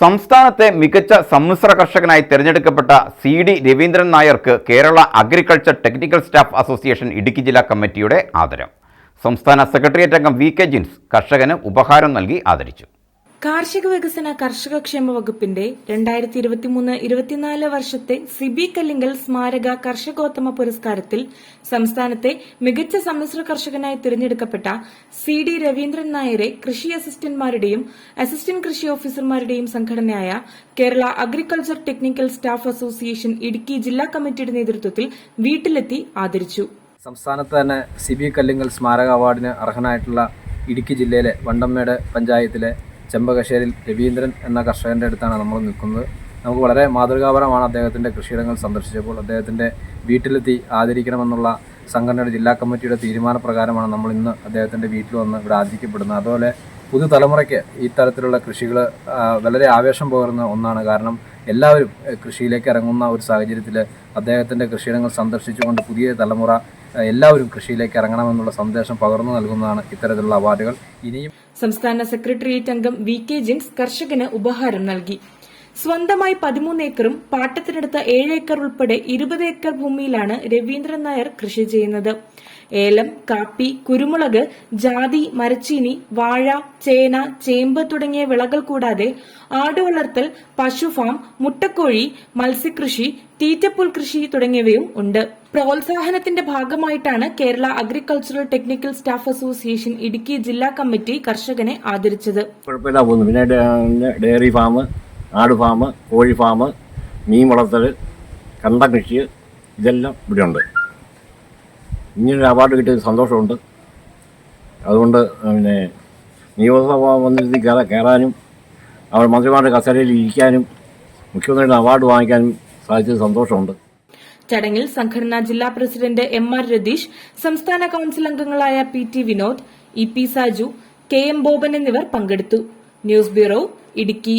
സംസ്ഥാനത്തെ മികച്ച സമ്മിശ്ര കർഷകനായി തിരഞ്ഞെടുക്കപ്പെട്ട സി ഡി രവീന്ദ്രൻ നായർക്ക് Kerala agriculture technical staff association Idukki ജില്ലാ കമ്മിറ്റിയുടെ ആദരം. സംസ്ഥാന സെക്രട്ടേറിയറ്റ് അംഗം വി കെ ജിൻസ് കർഷകന് ഉപഹാരം നൽകി ആദരിച്ചു. കാർഷിക വികസന കർഷക ക്ഷേമ വകുപ്പിന്റെ രണ്ടായിരത്തി ഇരുപത്തിമൂന്ന് ഇരുപത്തിനാല് വർഷത്തെ സിബി കല്ലിങ്കൽ സ്മാരക കർഷകോത്തമ പുരസ്കാരത്തിൽ സംസ്ഥാനത്തെ മികച്ച സമ്മിശ്ര കർഷകനായി തിരഞ്ഞെടുക്കപ്പെട്ട സി ഡി രവീന്ദ്രൻ നായരെ കൃഷി അസിസ്റ്റന്റ്മാരുടെയും അസിസ്റ്റന്റ് കൃഷി ഓഫീസർമാരുടെയും സംഘടനയായ Kerala agriculture technical staff association Idukki ജില്ലാ കമ്മിറ്റിയുടെ നേതൃത്വത്തിൽ വീട്ടിലെത്തി ആദരിച്ചു. സംസ്ഥാനത്ത് തന്നെ സിബി കല്ലിങ്കൽ സ്മാരക അവാർഡിന് അർഹനായിട്ടുള്ള ഇടുക്കി ജില്ലയിലെ വണ്ടമ്മേട് പഞ്ചായത്തിലെ ചെമ്പകശ്ശേരിൽ രവീന്ദ്രൻ എന്ന കർഷകന്റെ അടുത്താണ് നമ്മൾ നിൽക്കുന്നത്. നമുക്ക് വളരെ മാതൃകാപരമാണ് അദ്ദേഹത്തിന്റെ കൃഷിയിടങ്ങൾ സന്ദർശിച്ചപ്പോൾ അദ്ദേഹത്തിന്റെ വീട്ടിലെത്തി ആദരിക്കണമെന്നുള്ള സംഘടനയുടെ ജില്ലാ കമ്മിറ്റിയുടെ തീരുമാനപ്രകാരമാണ് നമ്മൾ ഇന്ന് അദ്ദേഹത്തിന്റെ വീട്ടിൽ വന്ന് ഇവിടെ ആദരിക്കപ്പെടുന്നത്. അതുപോലെ പുതുതലമുറയ്ക്ക് ഈ തരത്തിലുള്ള കൃഷികൾ വളരെ ആവേശം പകരുന്ന ഒന്നാണ്. കാരണം എല്ലാവരും കൃഷിയിലേക്ക് ഇറങ്ങുന്ന ഒരു സാഹചര്യത്തിൽ അദ്ദേഹത്തിന്റെ കൃഷിയിടങ്ങൾ സന്ദർശിച്ചുകൊണ്ട് പുതിയ തലമുറ എല്ലാവരും കൃഷിയിലേക്ക് ഇറങ്ങണമെന്നുള്ള സന്ദേശം പകർന്നു നൽകുന്നതാണ് ഇത്തരത്തിലുള്ള അവാർഡുകൾ. ഇനിയും സംസ്ഥാന സെക്രട്ടേറിയറ്റ് അംഗം വി കെ ജിൻസ് കർഷകന് ഉപഹാരം നൽകി. സ്വന്തമായി പതിമൂന്ന് ഏക്കറും പാട്ടത്തിനടുത്ത് ഏഴ് ഏക്കർ ഉൾപ്പെടെ ഇരുപത് ഏക്കർ ഭൂമിയിലാണ് രവീന്ദ്രൻ നായർ കൃഷി ചെയ്യുന്നത്. ഏലം കാപ്പി കുരുമുളക് ജാതി മരച്ചീനി വാഴ ചേന ചേമ്പ് തുടങ്ങിയ വിളകൾ കൂടാതെ ആടുവളർത്തൽ പശുഫാം മുട്ടക്കോഴി മത്സ്യകൃഷി തീറ്റപ്പുൽ കൃഷി തുടങ്ങിയവയും ഉണ്ട്. പ്രോത്സാഹനത്തിന്റെ ഭാഗമായിട്ടാണ് Kerala agricultural technical staff association Idukki ജില്ലാ കമ്മിറ്റി കർഷകനെ ആദരിച്ചത്. ഡയറി ഫാം ആട് ഫാം കോഴി ഫാം മീൻ വളർത്തൽ കണ്ട കൃഷി ഇതെല്ലാം ഇവിടെയുണ്ട്. ഇങ്ങനൊരു അവാർഡ് കിട്ടിയത് സന്തോഷമുണ്ട്. അതുകൊണ്ട് പിന്നെ നിയമസഭ മന്ദിരത്തിൽ കയറാ കയറാനും അവർ മന്ത്രിമാരുടെ കസേരയിൽ ഇരിക്കാനും മുഖ്യമന്ത്രിയുടെ അവാർഡ് വാങ്ങിക്കാനും സാധിച്ചത് സന്തോഷമുണ്ട്. ചടങ്ങിൽ സംഘടനാ ജില്ലാ പ്രസിഡന്റ് എം ആർ രതീഷ് സംസ്ഥാന കൌൺസിൽ അംഗങ്ങളായ P T Vinod E P Saju K M Boban എന്നിവർ പങ്കെടുത്തു. News bureau Idukki.